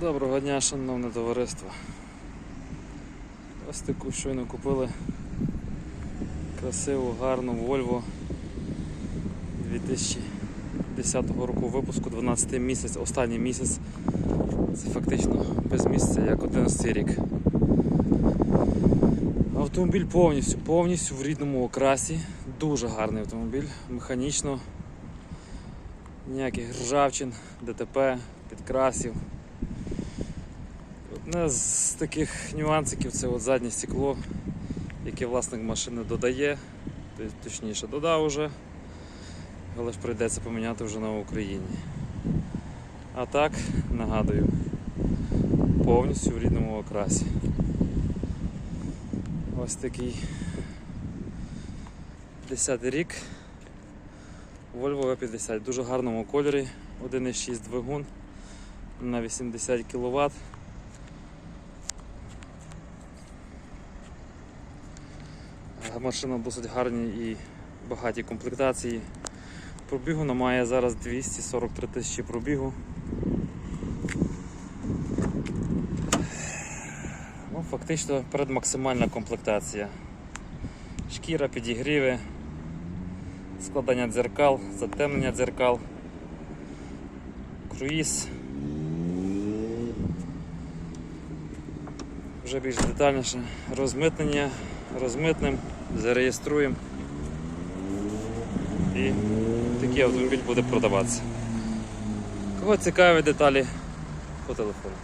Доброго дня, шановне товариство. Ось таку щойно купили красиву, гарну Volvo 2010 року випуску, 12 місяць, останній місяць. Це фактично без місяця, як 11 рік. Автомобіль повністю, повністю в рідному окрасі. Дуже гарний автомобіль, механічно. Ніяких ржавчин, ДТП, підкрасів. Одне з таких нюансиків це от заднє стекло, яке власник машини додає, точніше додав уже, але ж прийдеться поміняти вже на Україні. А так, нагадую, повністю в рідному окрасі. Ось такий 10 рік. Volvo V50 в дуже гарному кольорі, 1,6 двигун на 80 кВт. Машина досить гарній і багатій комплектації. Пробігу вона має зараз 243 тисячі пробігу. Ну, фактично передмаксимальна комплектація. Шкіра, підігріви, складання дзеркал, затемнення дзеркал, круїз. Вже більш детальніше розмитнення, розмитнем, зареєструємо і такий автомобіль буде продаватися. Кого цікаві деталі по телефону.